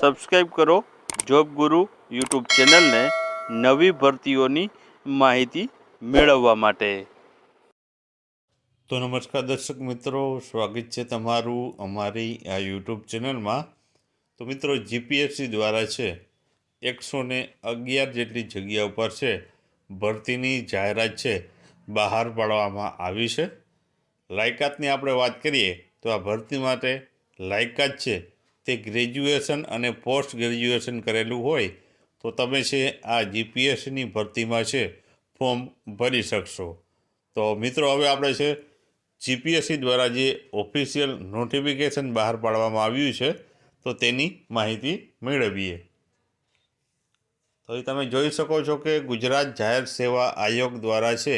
Subscribe કરો job ગુરુ YouTube ચેનલને નવી ભરતીઓની માહિતી મેળવવા માટે. તો નમસ્કાર દર્શક મિત્રો, સ્વાગત છે તમારું અમારી આ યુટ્યુબ ચેનલમાં તો મિત્રો જીપીએસસી દ્વારા છે, એકસો ને અગિયાર જેટલી જગ્યા ઉપર છે, ભરતીની જાહેરાત છે, બહાર પાડવામાં આવી છે. લાયકાતની આપણે વાત કરીએ, તો આ ભરતી માટે લાયકાત છે તે ગ્રેજ્યુએશન અને પોસ્ટ ગ્રેજ્યુએશન કરેલું હોય, તો તમે છે આ જીપીએસસીની ભરતીમાં છે ફોર્મ ભરી શકશો. તો મિત્રો, હવે આપણે છે જીપીએસસી દ્વારા જે ઓફિશિયલ નોટિફિકેશન બહાર પાડવામાં આવ્યું છે, તો તેની માહિતી મેળવીએ. તો તમે જોઈ શકો છો કે ગુજરાત જાહેર સેવા આયોગ દ્વારા છે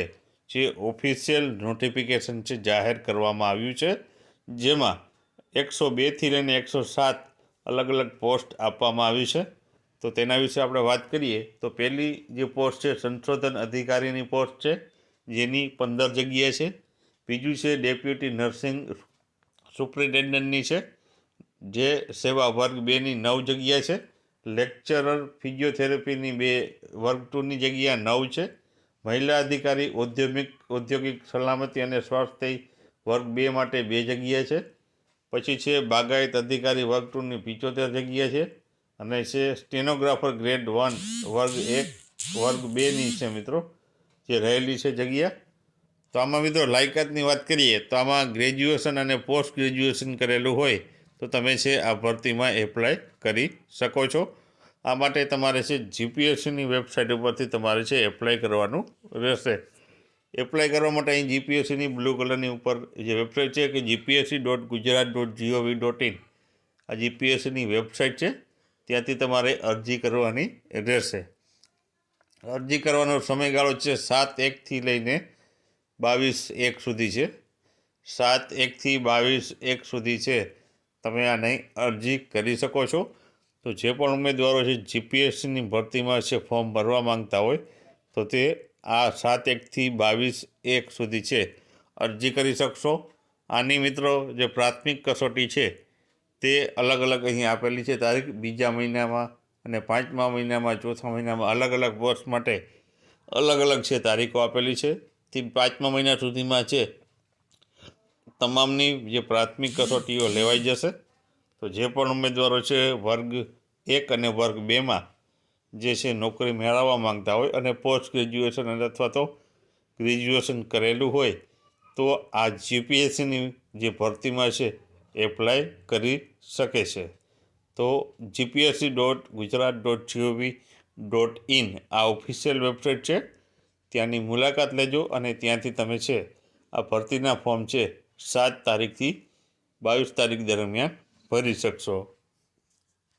જે ઓફિશિયલ નોટિફિકેશન છે જાહેર કરવામાં આવ્યું છે, જેમાં એકસો બેથી લઈને એકસો સાત અલગ અલગ પોસ્ટ આપવામાં આવી છે. તો તેના વિશે આપણે વાત કરીએ તો પહેલી જે પોસ્ટ છે, સંશોધન અધિકારીની પોસ્ટ છે, જેની પંદર જગ્યા છે. બીજું છે, ડેપ્યુટી નર્સિંગ સુપ્રિન્ટેન્ડન્ટની છે, જે સેવા વર્ગ બેની નવ જગ્યા છે. લેક્ચરર, ફિઝિયોથેરાપીની બે, વર્ગ ટુની જગ્યા નવ છે. મહિલા અધિકારી ઔદ્યોગિક ઔદ્યોગિક સલામતી અને સ્વાસ્થ્ય વર્ગ બે માટે બે જગ્યા છે. પછી છે બાગાયત અધિકારી વર્ગ ટુની પિચોતેર જગ્યા છે અને છે સ્ટેનોગ્રાફર ગ્રેડ વન, વર્ગ એક, વર્ગ બેની છે મિત્રો, જે રહેલી છે જગ્યા. તો આમાં મિત્રો લાયકાતની વાત કરીએ તો આમાં ગ્રેજ્યુએશન અને પોસ્ટ ગ્રેજ્યુએશન કરેલું હોય તો તમે છે આ ભરતીમાં એપ્લાય કરી શકો છો. આ માટે તમારે છે જીપીએસસીની વેબસાઇટ ઉપરથી તમારે છે એપ્લાય કરવાનું રહેશે. એપ્લાય કરવા માટે અહીં જીપીએસસીની બ્લુ કલરની ઉપર જે વેબસાઇટ છે કે GPSC dot Gujarat dot gov dot in આ જીપીએસસીની વેબસાઇટ છે. ત્યાંથી તમારે અરજી કરવાની રહેશે અરજી કરવાનો સમયગાળો છે સાત એકથી લઈને બાવીસ એક સુધી છે. સાત એકથી બાવીસ એક સુધી છે. તમે આની અરજી કરી શકો છો. તો જે પણ ઉમેદવારો છે જીપીએસસીની ભરતીમાં છે ફોર્મ ભરવા માંગતા હોય તો તે આ સાત એકથી બાવીસ એક સુધી છે. અરજી કરી શકશો? આની મિત્રો જે પ્રાથમિક કસોટી છે, તે અલગ અલગ અહીં આપેલી છે. તારીખ બીજા મહિનામાં અને પાંચમા મહિનામાં, ચોથા મહિનામાં અલગ અલગ વર્ષ માટે અલગ અલગ છે તારીખો આપેલી છે. તે પાંચમા મહિના સુધીમાં છે. તમામની જે પ્રાથમિક કસોટીઓ લેવાઈ જશે. તો જે પણ ઉમેદવારો છે વર્ગ એક અને વર્ગ બેમાં જે છે નોકરી મેળવવા માંગતા હોય અને પોસ્ટ ગ્રેજ્યુએશન અથવા તો ગ્રેજ્યુએશન કરેલું હોય, તો આ જીપીએસસીની જે ભરતીમાં છે, એપ્લાય કરી શકે છે. તો GPSC dot Gujarat dot gov dot in આ ઓફિશિયલ વેબસાઇટ છે. ત્યાંની મુલાકાત લેજો અને ત્યાંથી તમે છે, આ ભરતીના ફોર્મ છે સાત તારીખથી બાવીસ તારીખ દરમિયાન ભરી શકશો.